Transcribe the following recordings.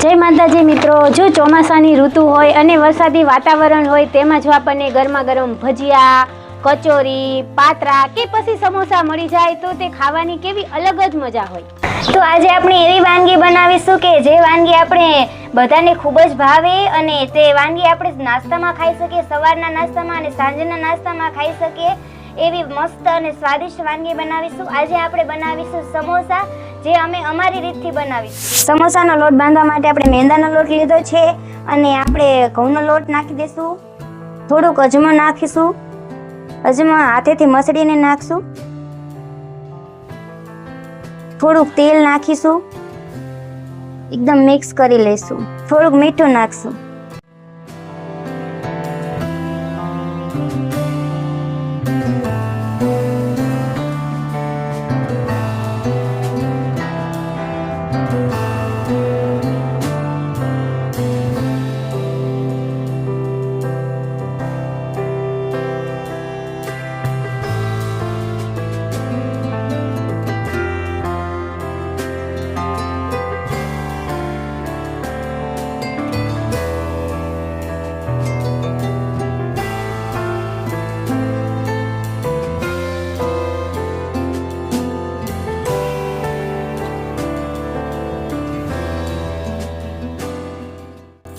જય માતાજી મિત્રો, જો ચોમાસાની ઋતુ હોય અને વરસાદી વાતાવરણ હોય, તેમાં જો આપણને ગરમા ગરમ ભજીયા, કચોરી, પાતરા કે પછી સમોસા મળી જાય, તો તે ખાવાની કેવી અલગ જ મજા હોય. તો આજે આપણે એવી વાનગી બનાવીશું કે જે વાનગી આપણે બધાને ખૂબ જ ભાવે અને તે વાનગી આપણે નાસ્તામાં ખાઈ શકીએ, સવારના નાસ્તામાં અને સાંજના નાસ્તામાં ખાઈ શકીએ, એવી મસ્ત અને સ્વાદિષ્ટ વાનગી બનાવીશું. આજે આપણે બનાવીશું સમોસા જે અમે અમારી રીતથી બનાવી સમોસાનો લોટ બાંધવા માટે આપણે મેંદાનો લોટ લીધો છે અને આપણે ઘઉંનો લોટ નાખી દઈશું થોડુંક અજમો નાખીશું. અજમો હાથેથી મસળીને નાખશું. થોડુંક તેલ નાખીશું. એકદમ મિક્સ કરી લઈશું. થોડુંક મીઠું નાખશું.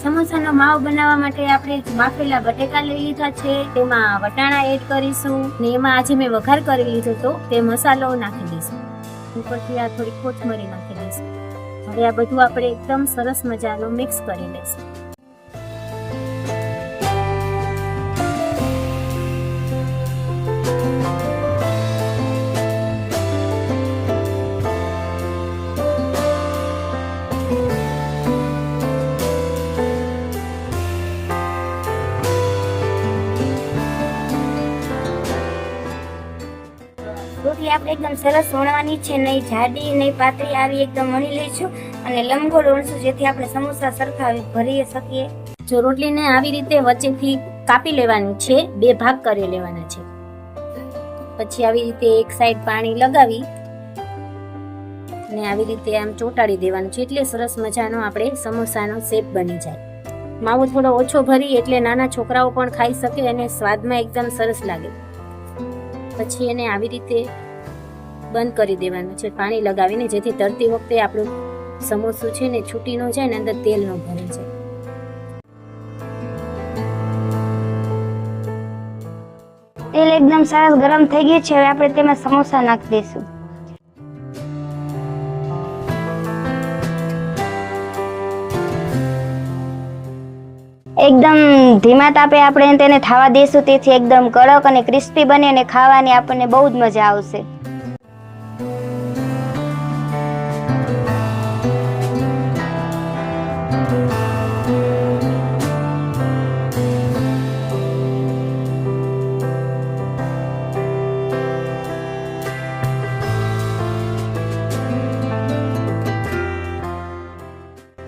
સમોસાનો માવો બનાવવા માટે આપણે બાફેલા બટેકા લઈ લીધા છે. તેમાં વટાણા એડ કરીશું ને એમાં આજે મેં વઘાર કરી લીધો તો તે મસાલો નાખી દઈશું. ઉપરથી આ થોડી કોથમરી નાખી દઈશું. હવે આ બધું આપણે એકદમ સરસ મજાનું મિક્સ કરી લઈશું. રોટલી આપણે એકદમ સરસ વણવાની છે. નહીં જાડી, નહીં પાતળી, આવી એકદમ વણી લઈશું અને લંબગોળ વણશું જેથી આપણે સમોસા સરખા ભરી શકીએ. જો રોટલીને આવી રીતે વચ્ચેથી કાપી લેવાની છે, બે ભાગ કરી લેવાના છે. પછી આવી રીતે એક સાઈડ પાણી લગાવી અને આવી રીતે આમ ચોંટાડી દેવાનું છે એટલે સરસ મજાનો આપણે સમોસાનો શેપ બની જાય. માવો થોડો ઓછો ભરી એટલે નાના છોકરાઓ પણ ખાઈ શકે અને સ્વાદમાં એકદમ સરસ લાગે. પછી એને આવી રીતે બંધ કરી દેવાનું છે. પાણી લગાવીને જેથી તરતી વખતે આપણું સમોસું છે ને છૂટી ન જાય ને અંદર તેલ ન ભરે છે તેલ એકદમ સરસ ગરમ થઈ ગયું છે. હવે આપણે તેમાં સમોસા નાખી દઈશું. એકદમ ધીમા તાપે આપણે તેને થાવા દઈશું. તેથી એકદમ કડક અને ક્રિસ્પી બને અને ખાવાની આપણને બહુ જ મજા આવશે.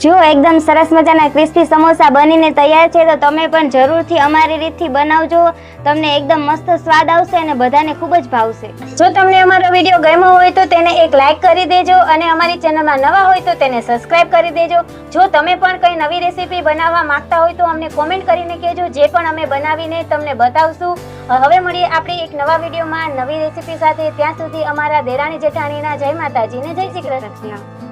જો એકદમ સરસ મજાના ક્રિસ્પી સમોસા બનીને તૈયાર છે, તો તમે પણ જરૂરથી અમારી રીતથી બનાવજો. તમને એકદમ મસ્ત સ્વાદ આવશે અને બધાને ખૂબ જ ભાવશે. જો તમને અમારો વીડિયો ગમ્યો હોય તો તેને એક લાઈક કરી દેજો અને અમારી ચેનલમાં નવા હોય તો તેને સબસ્ક્રાઇબ કરી દેજો. જો તમે પણ કંઈ નવી રેસીપી બનાવવા માંગતા હોય તો અમને કોમેન્ટ કરીને કહેજો, જે પણ અમે બનાવીને તમને બતાવશું. હવે મળીએ આપણે એક નવા વિડીયોમાં નવી રેસીપી સાથે. ત્યાં સુધી અમારા દેરાણી જેઠાણીના જય માતાજીને જય શ્રી કૃષ્ણ.